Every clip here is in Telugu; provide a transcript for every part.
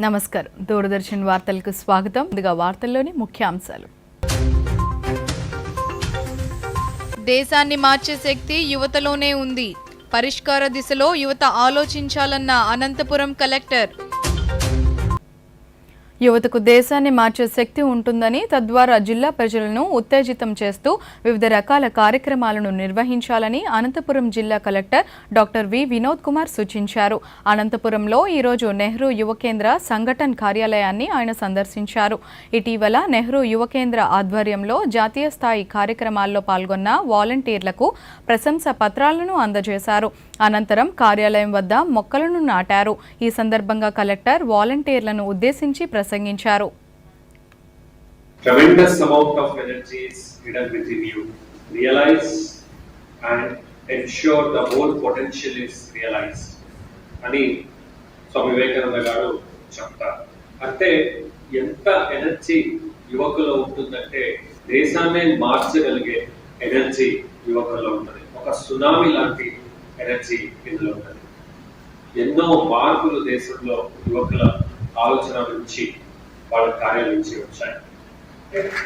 నమస్కారం. దూరదర్శన్ వార్తలకు స్వాగతం. ముందుగా వార్తల్లోని ముఖ్యాంశాలు దేశాన్ని మార్చే శక్తి యువతలోనే ఉంది. పరిష్కార దిశలో యువత ఆలోచించాలన్న అనంతపురం కలెక్టర్ యువతకు దేశాన్ని మార్చే శక్తి ఉంటుందని తద్వారా జిల్లా ప్రజలను ఉత్తేజితం చేస్తూ వివిధ రకాల కార్యక్రమాలను నిర్వహించాలని అనంతపురం జిల్లా collector doctor V Vinod Kumar సూచించారు. అనంతపురంలో ఈరోజు నెహ్రూ యువ కేంద్ర సంఘటన్ కార్యాలయాన్ని ఆయన సందర్శించారు. ఇటీవల నెహ్రూ యువ కేంద్ర ఆధ్వర్యంలో జాతీయ స్థాయి కార్యక్రమాల్లో పాల్గొన్న వాలంటీర్లకు ప్రశంస పత్రాలను అందజేశారు. అనంతరం కార్యాలయం వద్ద మొక్కలను నాటారు. ఈ సందర్భంగా కలెక్టర్ వాలంటీర్లను ఉద్దేశించి ప్రసంగించారు tremendous amount of energy is hidden within you. Realize and ensure the whole potential is realized. అని స్వామి వివేకానంద గారు చెప్తారు అంటే ఎంత ఎనర్జీ యువకులో ఉంటుందంటే దేశాన్ని మార్చగలిగే ఎనర్జీ యువకుల్లో ఉంటుంది ఒక సునామీ లాంటి ఎనర్జీ ఇందులో ఉంటుంది ఎన్నో మార్పులు దేశంలో యువకుల ఆలోచన నుంచి వాళ్ళ కార్యాల నుంచి వచ్చాయి.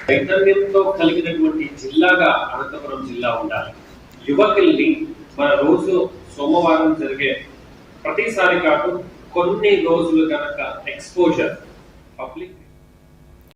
చైతన్యంతో కలిగినటువంటి జిల్లాగా అనంతపురం జిల్లా ఉండాలి. యువకుల్ని మన రోజు సోమవారం జరిగే ప్రతిసారి కాదు కొన్ని రోజులు కనుక ఎక్స్పోజర్ పబ్లిక్